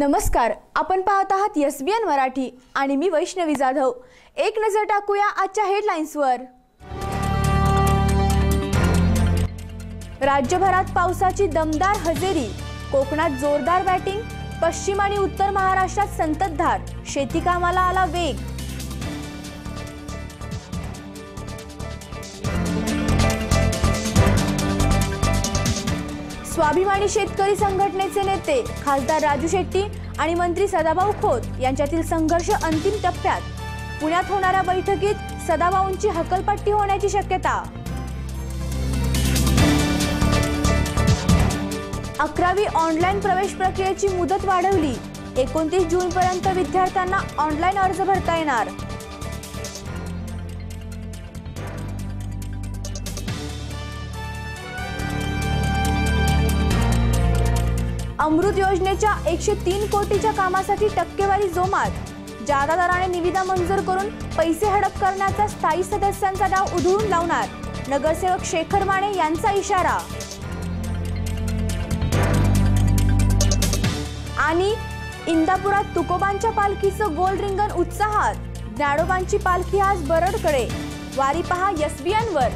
नमस्कार आपण पाहत आहात एस बी एन मराठी आणि मी वैष्णवी जाधव. एक नजर टाकूया आजच्या हेडलाईन्सवर राज्यभरात पावसाची दमदार हजेरी कोकणात जोरदार बॅटिंग पश्चिम आणि उत्तर महाराष्ट्रात संततधार शेती कामाला आला वेग. स्वाभिमानी शेतकरी संघटनेचे नेते खासदार राजू शेट्टी आणि मंत्री सदाभाऊ खोत यांच्यातील संघर्ष अंतिम टप्प्यात. पुण्यात होणाऱ्या बैठकीत सदाभाऊंची हकलपट्टी होण्याची शक्यता. अकरावी ऑनलाईन प्रवेश प्रक्रियेची मुदत वाढवली. एकोणतीस जून पर्यंत विद्यार्थ्यांना ऑनलाईन अर्ज भरता येणार. अमृत योजनेच्या एकशे तीन कोटीच्या कामासाठी टक्केवारी जोमात जादा दराने निविदा मंजूर करून पैसे हडप करण्याचा स्थायी सदस्यांचा डाव उधळून लावणार. नगरसेवक शेखर माने यांचा इशारा. आणि इंदापुरात तुकोबांच्या पालखीचं गोल रिंगण उत्साहात. ज्ञाडोबांची पालखी आज बरडकडे. वारी पहा एसबीएन वर.